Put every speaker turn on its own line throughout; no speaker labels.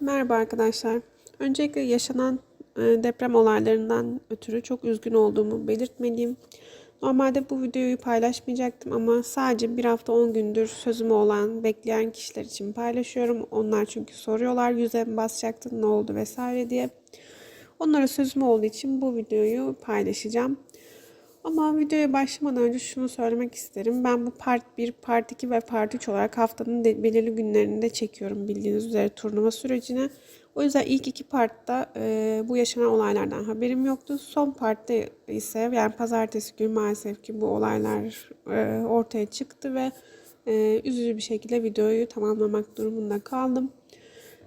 Merhaba arkadaşlar. Öncelikle yaşanan e, deprem olaylarından ötürü çok üzgün olduğumu belirtmeliyim. Normalde bu videoyu paylaşmayacaktım ama sadece bir hafta 10 gündür sözümü olan bekleyen kişiler için paylaşıyorum. Onlar çünkü soruyorlar yüze basacaktın ne oldu vesaire diye. Onlara sözüm olduğu için bu videoyu paylaşacağım. Ama videoya başlamadan önce şunu söylemek isterim. Ben bu part 1, part 2 ve part 3 olarak haftanın belirli günlerinde çekiyorum bildiğiniz üzere turnuva sürecini. O yüzden ilk iki partta e, bu yaşanan olaylardan haberim yoktu. Son partta ise yani pazartesi günü maalesef ki bu olaylar e, ortaya çıktı ve e, üzücü bir şekilde videoyu tamamlamak durumunda kaldım.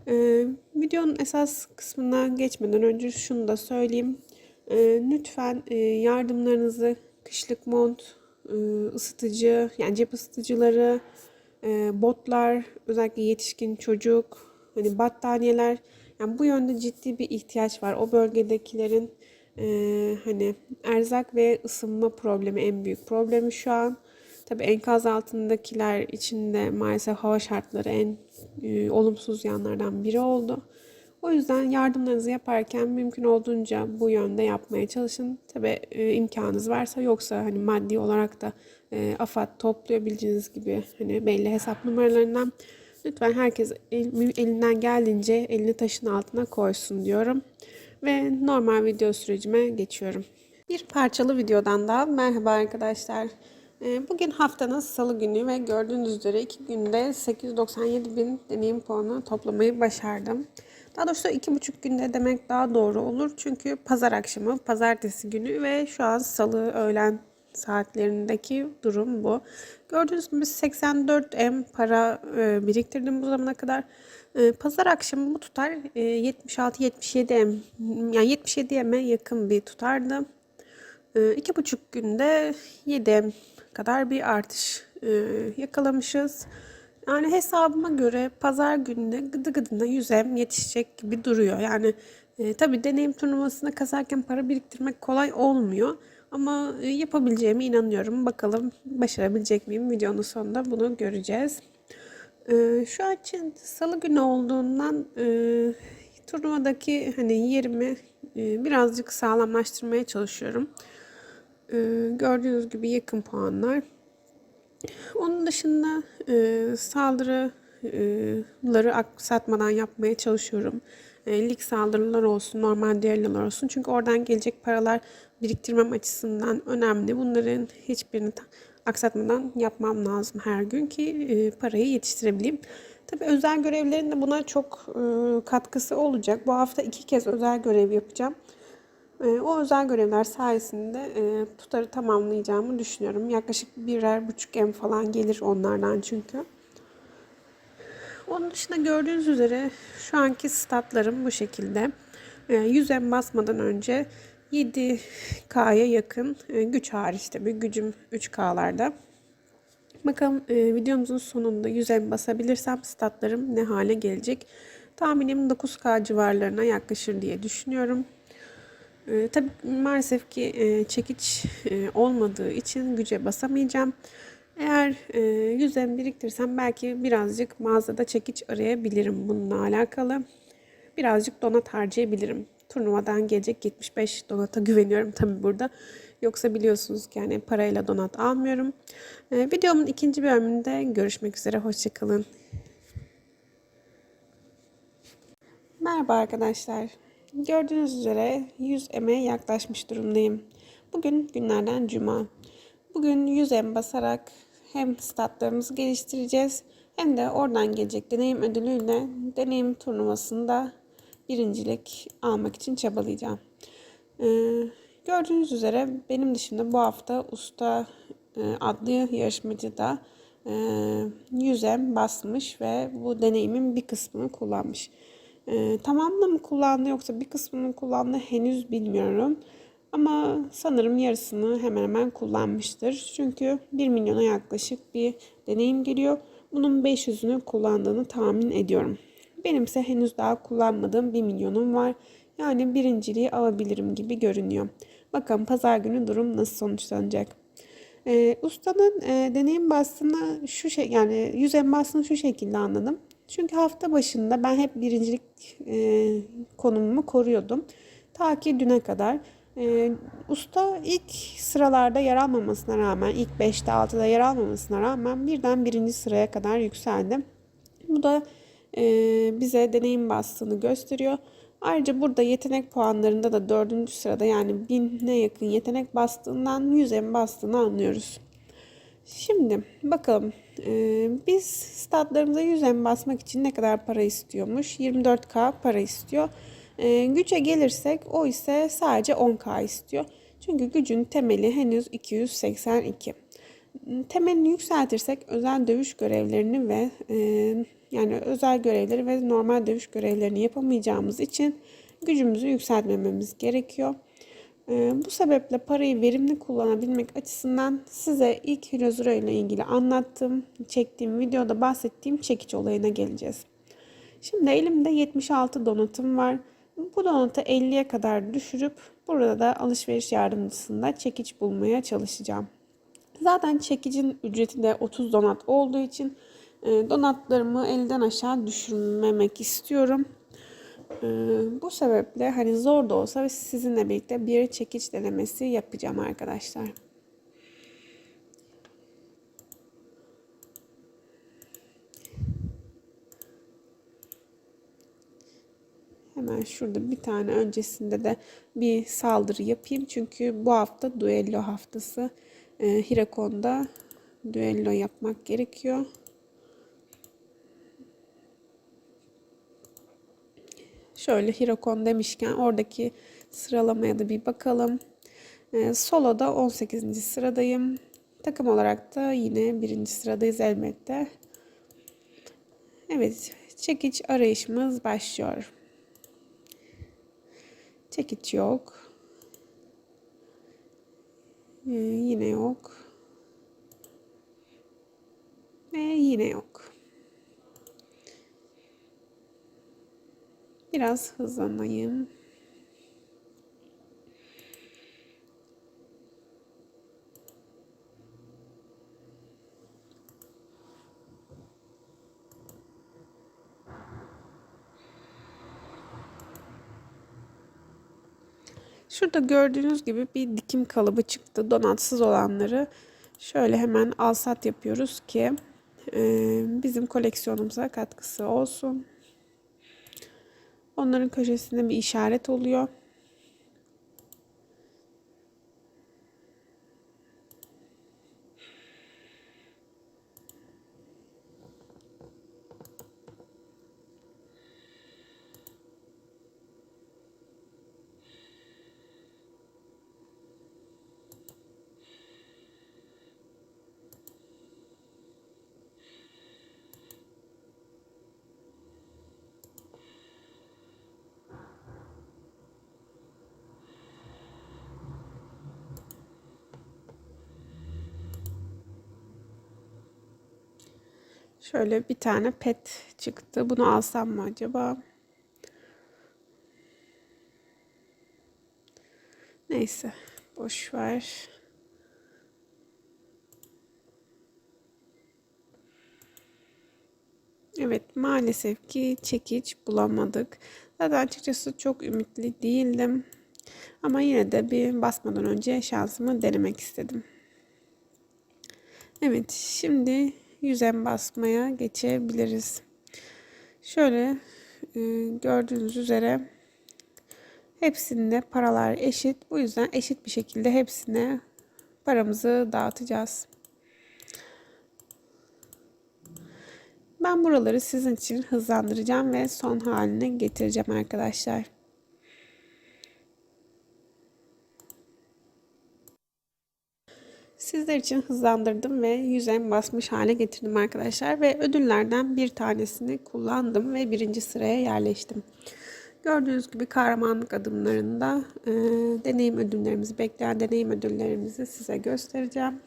Ee, videonun esas kısmına geçmeden önce şunu da söyleyeyim. Ee, lütfen e, yardımlarınızı kışlık mont, e, ısıtıcı, yani cep ısıtıcıları, e, botlar, özellikle yetişkin çocuk, hani battaniyeler, yani bu yönde ciddi bir ihtiyaç var. O bölgedekilerin e, hani erzak ve ısınma problemi en büyük problemi şu an. Tabii enkaz altındakiler için de maalesef hava şartları en e, olumsuz yanlardan biri oldu. O yüzden yardımlarınızı yaparken mümkün olduğunca bu yönde yapmaya çalışın. Tabii e, imkanınız varsa yoksa hani maddi olarak da e, AFAD toplayabileceğiniz gibi hani belli hesap numaralarından lütfen herkes el- elinden geldiğince elini taşın altına koysun diyorum. Ve normal video sürecime geçiyorum. Bir parçalı videodan da merhaba arkadaşlar. Ee, Bugün haftanın salı günü ve gördüğünüz üzere iki günde 897 bin deneyim puanı toplamayı başardım. Daha doğrusu iki buçuk günde demek daha doğru olur. Çünkü pazar akşamı, pazartesi günü ve şu an salı öğlen saatlerindeki durum bu. Gördüğünüz gibi 84M para e, biriktirdim bu zamana kadar. E, Pazar akşamı bu tutar e, 76-77M yani 77M'e yakın bir tutardı. E, iki buçuk günde 7M kadar bir artış e, yakalamışız. Yani hesabıma göre pazar gününe gıdı gıdına 100M yetişecek gibi duruyor. Yani e, tabii deneyim turnuvasına kazarken para biriktirmek kolay olmuyor. Ama e, yapabileceğime inanıyorum. Bakalım başarabilecek miyim? Videonun sonunda bunu göreceğiz. E, şu an için salı günü olduğundan e, turnuvadaki hani yerimi e, birazcık sağlamlaştırmaya çalışıyorum. E, gördüğünüz gibi yakın puanlar. Onun dışında e, saldırıları aksatmadan yapmaya çalışıyorum. E, lig saldırılar olsun, normal düellolar olsun. Çünkü oradan gelecek paralar biriktirmem açısından önemli. Bunların hiçbirini aksatmadan yapmam lazım her gün ki e, parayı yetiştirebileyim. Tabii özel görevlerin de buna çok e, katkısı olacak. Bu hafta iki kez özel görev yapacağım. E, O özel görevler sayesinde e, tutarı tamamlayacağımı düşünüyorum. Yaklaşık birer buçuk em falan gelir onlardan çünkü. Onun dışında gördüğünüz üzere şu anki statlarım bu şekilde. E, 100 em basmadan önce 7K'ya yakın e, güç hariç tabii gücüm 3K'larda. Bakalım e, videomuzun sonunda 100 em basabilirsem statlarım ne hale gelecek. Tahminim 9K civarlarına yaklaşır diye düşünüyorum. E, tabii maalesef ki e, çekiç e, olmadığı için güce basamayacağım. Eğer e, 100 em biriktirirsem belki birazcık mağazada çekiç arayabilirim bununla alakalı. Birazcık donat harcayabilirim. Turnuvadan gelecek 75 donata güveniyorum tabii burada. Yoksa biliyorsunuz ki yani parayla donat almıyorum. E, videomun ikinci bölümünde görüşmek üzere. Hoşçakalın. Merhaba arkadaşlar. Gördüğünüz üzere 100 eme yaklaşmış durumdayım. Bugün günlerden cuma. Bugün 100 em basarak hem statlarımızı geliştireceğiz hem de oradan gelecek deneyim ödülüyle deneyim turnuvasında birincilik almak için çabalayacağım. Ee, gördüğünüz üzere benim dışında bu hafta Usta e, adlı yarışmacı da e, 100 em basmış ve bu deneyimin bir kısmını kullanmış. Ee, tamamını mı kullandı yoksa bir kısmını mı kullandı henüz bilmiyorum. Ama sanırım yarısını hemen hemen kullanmıştır. Çünkü 1 milyona yaklaşık bir deneyim geliyor. Bunun 500'ünü kullandığını tahmin ediyorum. Benimse henüz daha kullanmadığım 1 milyonum var. Yani birinciliği alabilirim gibi görünüyor. Bakalım pazar günü durum nasıl sonuçlanacak. Ee, ustanın e, deneyim bastığını şu şey yani yüz en bastığını şu şekilde anladım. Çünkü hafta başında ben hep birincilik e, konumumu koruyordum. Ta ki düne kadar. E, usta ilk sıralarda yer almamasına rağmen, ilk 5'te 6'da yer almamasına rağmen birden birinci sıraya kadar yükseldim. Bu da e, bize deneyim bastığını gösteriyor. Ayrıca burada yetenek puanlarında da dördüncü sırada yani bine yakın yetenek bastığından yüze bastığını anlıyoruz. Şimdi bakalım ee, biz statlarımıza 100 M basmak için ne kadar para istiyormuş? 24K para istiyor. Ee, güce gelirsek o ise sadece 10K istiyor. Çünkü gücün temeli henüz 282. Temelini yükseltirsek özel dövüş görevlerini ve e, yani özel görevleri ve normal dövüş görevlerini yapamayacağımız için gücümüzü yükseltmememiz gerekiyor. Ee, bu sebeple parayı verimli kullanabilmek açısından size ilk Hilozura ile ilgili anlattığım, çektiğim videoda bahsettiğim çekiç olayına geleceğiz. Şimdi elimde 76 donatım var. Bu donatı 50'ye kadar düşürüp burada da alışveriş yardımcısında çekiç bulmaya çalışacağım. Zaten çekicin ücreti de 30 donat olduğu için e, donatlarımı elden aşağı düşürmemek istiyorum. Ee, bu sebeple hani zor da olsa sizinle birlikte bir çekiç denemesi yapacağım arkadaşlar. Hemen şurada bir tane öncesinde de bir saldırı yapayım. Çünkü bu hafta duello haftası. Ee, Hirakon'da düello yapmak gerekiyor. Şöyle Hirokon demişken oradaki sıralamaya da bir bakalım. Ee, solo'da 18. sıradayım. Takım olarak da yine birinci sıradayız elbette. Evet, çekiç arayışımız başlıyor. Çekiç yok. Ee, yine yok. Ve yine yok. Biraz hızlanayım. Şurada gördüğünüz gibi bir dikim kalıbı çıktı. Donatsız olanları şöyle hemen alsat yapıyoruz ki bizim koleksiyonumuza katkısı olsun. Onların köşesinde bir işaret oluyor. Şöyle bir tane pet çıktı. Bunu alsam mı acaba? Neyse. Boş ver. Evet maalesef ki çekiç bulamadık. Zaten açıkçası çok ümitli değildim. Ama yine de bir basmadan önce şansımı denemek istedim. Evet şimdi yüzen basmaya geçebiliriz. Şöyle e, gördüğünüz üzere hepsinde paralar eşit. Bu yüzden eşit bir şekilde hepsine paramızı dağıtacağız. Ben buraları sizin için hızlandıracağım ve son haline getireceğim arkadaşlar. Sizler için hızlandırdım ve yüzem basmış hale getirdim arkadaşlar. Ve ödüllerden bir tanesini kullandım ve birinci sıraya yerleştim. Gördüğünüz gibi kahramanlık adımlarında e, deneyim ödüllerimizi, bekleyen deneyim ödüllerimizi size göstereceğim.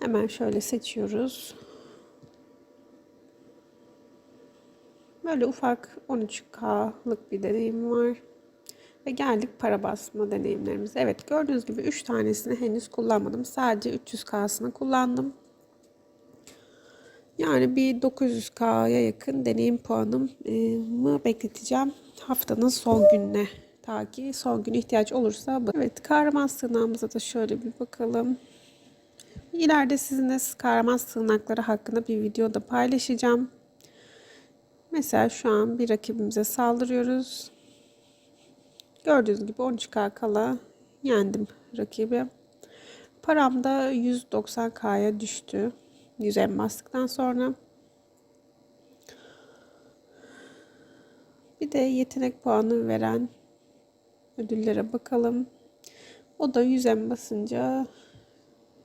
Hemen şöyle seçiyoruz. Böyle ufak 13K'lık bir deneyim var. Ve geldik para basma deneyimlerimize. Evet gördüğünüz gibi 3 tanesini henüz kullanmadım. Sadece 300K'sını kullandım. Yani bir 900K'ya yakın deneyim puanımı bekleteceğim haftanın son gününe. Ta ki son gün ihtiyaç olursa. Evet kahraman sığınağımıza da şöyle bir bakalım. İleride sizinle kahraman sığınakları hakkında bir video da paylaşacağım. Mesela şu an bir rakibimize saldırıyoruz. Gördüğünüz gibi 13K kala yendim rakibi. Param da 190K'ya düştü. 100 bastıktan sonra. Bir de yetenek puanı veren ödüllere bakalım. O da 100 basınca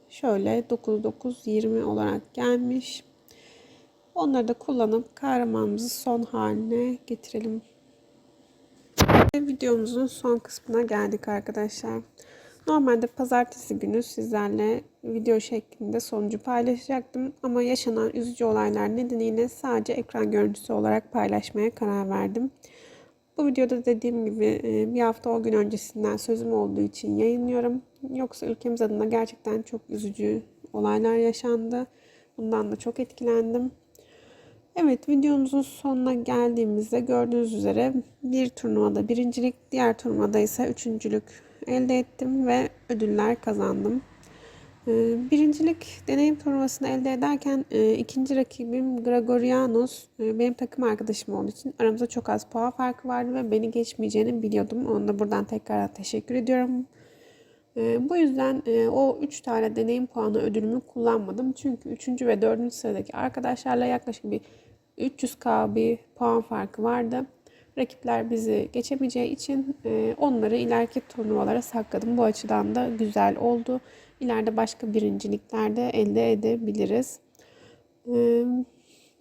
şöyle 9920 olarak gelmiş. Onları da kullanıp kahramanımızı son haline getirelim. Videomuzun son kısmına geldik arkadaşlar. Normalde pazartesi günü sizlerle video şeklinde sonucu paylaşacaktım ama yaşanan üzücü olaylar nedeniyle sadece ekran görüntüsü olarak paylaşmaya karar verdim. Bu videoda dediğim gibi e, bir hafta o gün öncesinden sözüm olduğu için yayınlıyorum. Yoksa ülkemiz adına gerçekten çok üzücü olaylar yaşandı. Bundan da çok etkilendim. Evet videomuzun sonuna geldiğimizde gördüğünüz üzere bir turnuvada birincilik, diğer turnuvada ise üçüncülük elde ettim ve ödüller kazandım. Ee, birincilik deneyim turnuvasını elde ederken e, ikinci rakibim Gregorianos e, benim takım arkadaşım olduğu için aramızda çok az puan farkı vardı ve beni geçmeyeceğini biliyordum. Ona da buradan tekrar teşekkür ediyorum. E, bu yüzden o 3 tane deneyim puanı ödülümü kullanmadım. Çünkü 3. ve 4. sıradaki arkadaşlarla yaklaşık bir 300k bir puan farkı vardı. Rakipler bizi geçemeyeceği için onları ileriki turnuvalara sakladım. Bu açıdan da güzel oldu ileride başka birinciliklerde elde edebiliriz. Ee,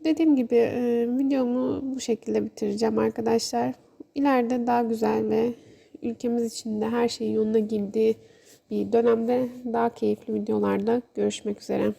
dediğim gibi e, videomu bu şekilde bitireceğim arkadaşlar. İleride daha güzel ve ülkemiz içinde her şeyin yoluna girdiği bir dönemde daha keyifli videolarda görüşmek üzere.